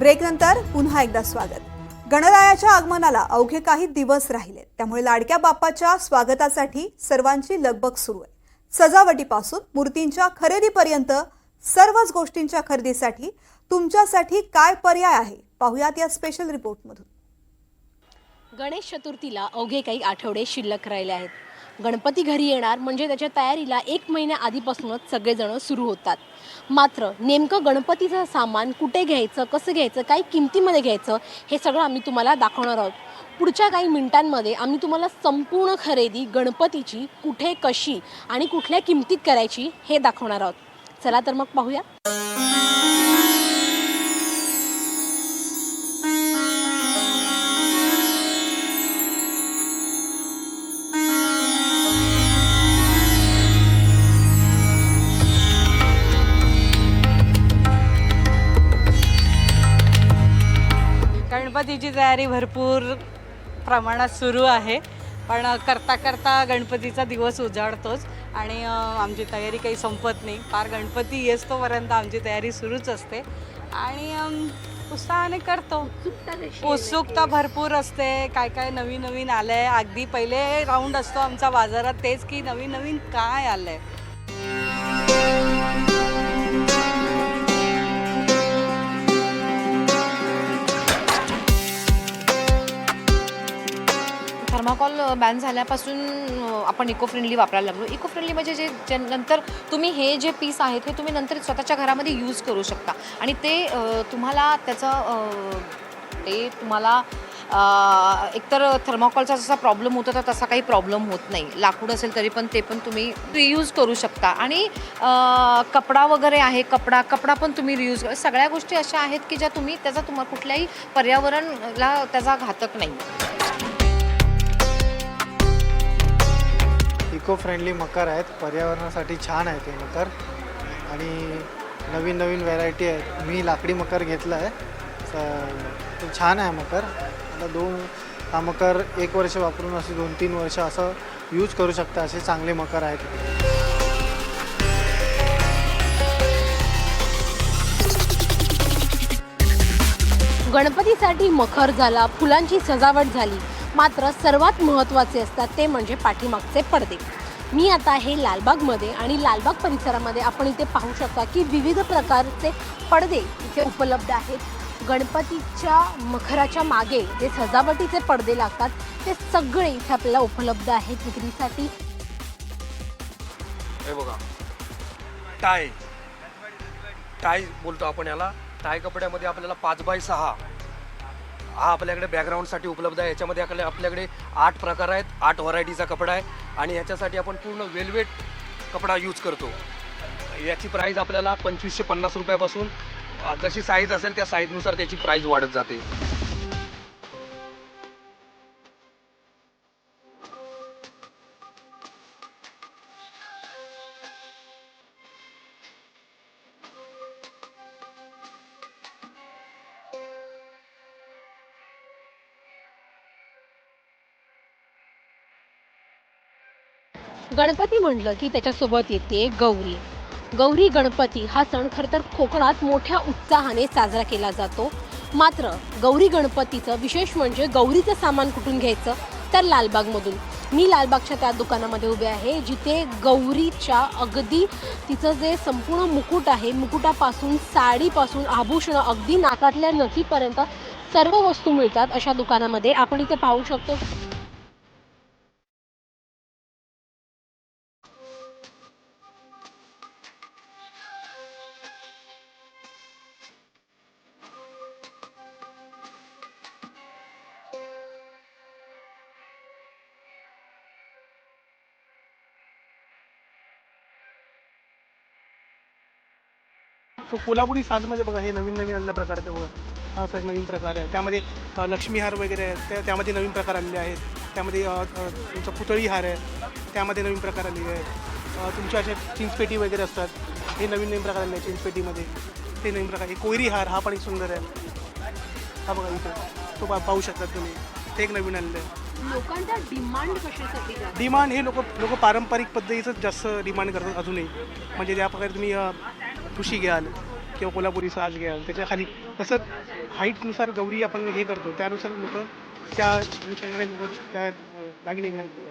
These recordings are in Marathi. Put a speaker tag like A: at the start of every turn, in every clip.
A: ब्रेकनंतर पुन्हा एकदा स्वागत. गणरायाच्या आगमनाला अवघे काही दिवस राहिले त्यामुळे लाडक्या बाप्पाच्या स्वागतासाठी सर्वांची लगबग सुरू आहे. सजावटीपासून मूर्तींच्या खरेदीपर्यंत सर्वच गोष्टींच्या खरेदीसाठी तुमच्यासाठी काय पर्याय आहे? पाहुयात या स्पेशल रिपोर्टमधून
B: गणेश चतुर्थीला अवघे काही आठवडे शिल्लक राहिले आहेत. गणपती घरी येणार म्हणजे त्याच्या तयारीला एक महिन्या आधीपासूनच सगळेजण सुरू होतात. मात्र नेमकं गणपतीचं सामान कुठे घ्यायचं कसं घ्यायचं काही किमतीमध्ये घ्यायचं हे सगळं आम्ही तुम्हाला दाखवणार आहोत. पुढच्या काही मिनिटांमध्ये आम्ही तुम्हाला संपूर्ण खरेदी गणपतीची कुठे कशी आणि कुठल्या किमतीत करायची हे दाखवणार आहोत. चला तर मग पाहूया.
C: गणपतीची तयारी भरपूर प्रमाणात सुरू आहे. पण करता करता गणपतीचा दिवस उजाडतोच आणि आमची तयारी काही संपत नाही. फार गणपती येस्तोपर्यंत आमची तयारी सुरूच असते. आणि उत्साहाने करतो. उत्सुकता भरपूर असते. काय काय नवीन नवीन आलं आहे अगदी पहिले राऊंड असतो आमचा बाजारात. तेच की नवीन नवीन काय आलं आहे
D: बॅन झाल्यापासून आपण इको फ्रेंडली वापरायला लागलो. इको फ्रेंडली म्हणजे जे जे नंतर तुम्ही हे जे पीस आहेत हे तुम्ही नंतर स्वतःच्या घरामध्ये यूज करू शकता. आणि ते तुम्हाला त्याचं ते तुम्हाला एकतर थर्माकॉलचा जसा प्रॉब्लेम होता तर तसा काही प्रॉब्लेम होत नाही. लाकूड असेल तरी पण ते पण तुम्ही रियूज करू शकता. आणि कपडा वगैरे आहे कपडा कपडा पण तुम्ही रियूज सगळ्या गोष्टी अशा आहेत की ज्या तुम्ही त्याचा तुम्हाला कुठल्याही पर्यावरणला त्याचा घातक नाही.
E: इको फ्रेंडली मकर आहेत. पर्यावरणासाठी छान आहे ते मकर. आणि नवीन नवीन व्हरायटी आहेत. मी लाकडी मकर घेतला आहे. तर ते छान आहे मकर. आता दोन हा मकर एक वर्ष वापरून असे दोन तीन वर्ष असं यूज करू शकता असे चांगले मकर आहेत.
B: गणपतीसाठी मखर झाला फुलांची सजावट झाली. मात्र सर्वात महत्त्वाचे असतात ते म्हणजे पाठीमागचे पडदे. मी आता हे लालबागमध्ये आणि लालबाग परिसरामध्ये आपण इथे पाहू शकता की विविध प्रकारचे पडदे इथे उपलब्ध आहेत. गणपतीच्या मखराच्या मागे जे सजावटीचे पडदे लागतात ते सगळे इथे आपल्याला उपलब्ध आहेत विक्रीसाठी.
F: हे बघा. टाय. टाय बोलतो आपण याला. टाय कपड्यामध्ये आपल्याला पाच बाय सहा. हा आपल्याकडे बॅकग्राऊंडसाठी उपलब्ध आहे. याच्यामध्ये आपल्या आपल्याकडे आठ प्रकार आहेत. आठ व्हरायटीचा कपडा आहे. आणि ह्याच्यासाठी आपण पूर्ण वेल्वेट कपडा यूज करतो. याची प्राईज आपल्याला पंचवीसशे पन्नास रुपयापासून जशी साईज असेल त्या साईजनुसार त्याची प्राईज वाढत जाते.
B: गणपती म्हटलं की त्याच्यासोबत येते गौरी. गौरी गणपती हा सण खरं तर कोकणात मोठ्या उत्साहाने साजरा केला जातो. मात्र गौरी गणपतीचं विशेष म्हणजे गौरीचं सामान कुठून घ्यायचं? तर लालबागमधून. मी लालबागच्या त्या दुकानामध्ये उभे आहे जिथे गौरीच्या अगदी तिचं जे संपूर्ण मुकुट आहे मुकुटापासून साडीपासून आभूषणं अगदी नाकातल्या नथीपर्यंत सर्व वस्तू मिळतात अशा दुकानामध्ये. आपण इथे पाहू शकतो
G: तो कोल्हापुरी साजमध्ये बघा हे नवीन नवीन आलेल्या प्रकार आहे बघा. हा एक नवीन प्रकार आहे. त्यामध्ये लक्ष्मीहार वगैरे आहे त्या त्यामध्ये नवीन प्रकार आलेले आहेत. त्यामध्ये तुमचा पुतळी हार आहे. त्यामध्ये नवीन प्रकार आलेले आहेत. तुमच्या अशा चिंचपेटी वगैरे असतात. हे नवीन नवीन प्रकार आलेले आहेत चिंचपेटीमध्ये. ते नवीन प्रकार. हे कोयरी हार हा पण एक सुंदर आहे. हा बघा इथं. तो पा पाहू शकतात तुम्ही. ते एक नवीन आलेलं आहे.
B: लोकांचा डिमांड कशासाठी?
G: डिमांड हे लोक लोक पारंपरिक पद्धतीचंच जास्त डिमांड करतात अजूनही. म्हणजे ज्या प्रकारे तुम्ही ठुशी घ्याल किंवा कोल्हापुरी साज घ्याल त्याच्याखाली तसंच हाईटनुसार गौरी आपण हे करतो. त्यानुसार लोक त्या त्या दागिने घालतो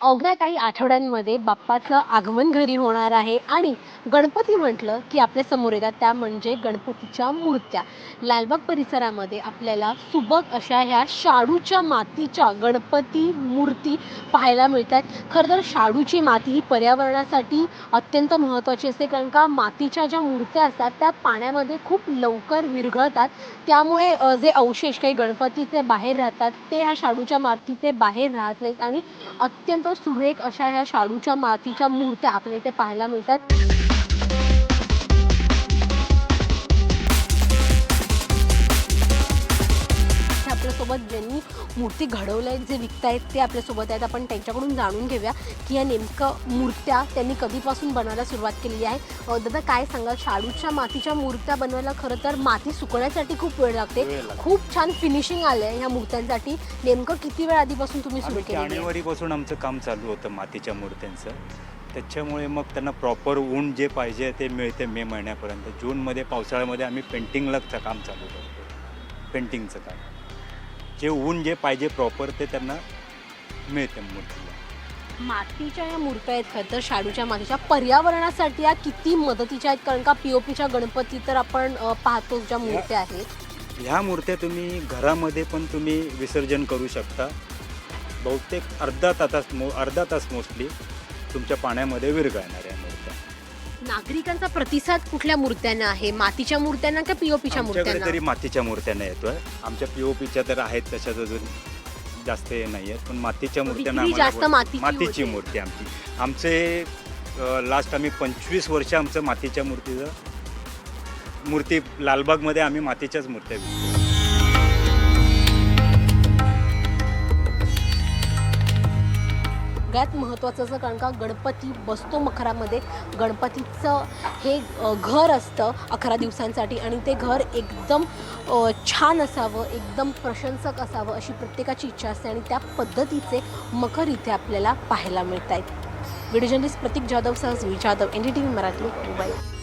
B: अवघ्या काही आठवड्यांमध्ये बाप्पाचं आगमन घरी होणार आहे आणि गणपती म्हटलं की आपल्यासमोर येतात त्या म्हणजे गणपतीच्या मूर्त्या. लालबाग परिसरामध्ये आपल्याला सुबक अशा ह्या शाडूच्या मातीच्या गणपती मूर्ती पाहायला मिळतात. खरं तर शाडूची माती ही पर्यावरणासाठी अत्यंत महत्त्वाची असते कारण का मातीच्या ज्या मूर्त्या असतात त्या पाण्यामध्ये खूप लवकर विरघळतात. त्यामुळे जे अवशेष काही गणपतीचे बाहेर राहतात ते ह्या शाडूच्या मातीचे बाहेर राहत नाहीत आणि अत्यंत सुरेख अशा ह्या शाडूच्या मातीच्या मूर्त्या आपल्या इथे पाहायला मिळतात. आपल्यासोबत ज्यांनी मूर्ती घडवल्या आहेत जे विकतायत ते आपल्यासोबत आहेत. आपण त्यांच्याकडून जाणून घेऊया की या नेमकं मूर्त्या त्यांनी कधीपासून बनवायला सुरुवात केलेली आहे. दादा काय सांगा शाडूच्या मातीच्या मूर्त्या बनवायला खरं तर माती सुकण्यासाठी खूप वेळ लागते. खूप छान फिनिशिंग आलं आहे ह्या मूर्त्यांसाठी. नेमकं किती वेळ आधीपासून तुम्ही सुरू आहे?
H: जानेवारीपासून आमचं काम चालू होतं मातीच्या मूर्त्यांचं. त्याच्यामुळे मग त्यांना प्रॉपर ऊन जे पाहिजे ते मिळते मे महिन्यापर्यंत. जूनमध्ये पावसाळ्यामध्ये आम्ही पेंटिंगलाचं काम चालू करतो. पेंटिंगचं काम. जे ऊन जे पाहिजे प्रॉपर ते त्यांना मिळते मूर्तीला.
B: मातीच्या या मूर्त्या आहेत खरं तर शाडूच्या मातीच्या. पर्यावरणासाठी या किती मदतीच्या आहेत? कारण का पीओपीच्या गणपती तर आपण अ, पाहतो ज्या मूर्त्या आहेत.
H: ह्या मूर्त्या तुम्ही घरामध्ये पण तुम्ही विसर्जन करू शकता. बहुतेक अर्धा तास मो अर्धा तास मोस्टली तुमच्या पाण्यामध्ये विरघळणार मूर्त्या
B: नागरिकांचा प्रतिसाद कुठल्या मूर्त्यांना आहे? मातीच्या मूर्त्यांना का पीओपीच्या
H: आमच्याकडे
B: मूर्त्यांना?
H: तरी मातीच्या मूर्त्यांना येतोय. आमच्या पीओपीच्या तर आहेत तशाच अजून जास्त हे नाही आहेत पण मातीच्या मूर्त्यांना
B: विक्री
H: आम्हाला
B: जास्त
H: बोल-
B: मातीची
H: मातीची
B: होते.
H: मूर्ती आमची. आमचे लास्ट आम्ही पंचवीस वर्ष आमचं मातीच्या मूर्तीचं मूर्ती लालबागमध्ये आम्ही मातीच्याच मूर्त्या विकतो.
B: सगळ्यात महत्त्वाचं असं कारण का गणपती बसतो मखरामध्ये. गणपतीचं हे घर असतं अकरा दिवसांसाठी आणि ते घर एकदम छान असावं एकदम प्रशंसक असावं अशी प्रत्येकाची इच्छा असते आणि त्या पद्धतीचे मखर इथे आपल्याला पाहायला मिळत आहेत video journalist Pratik Jadhav Sahaj Jadhav N D T V Marathi Mumbai.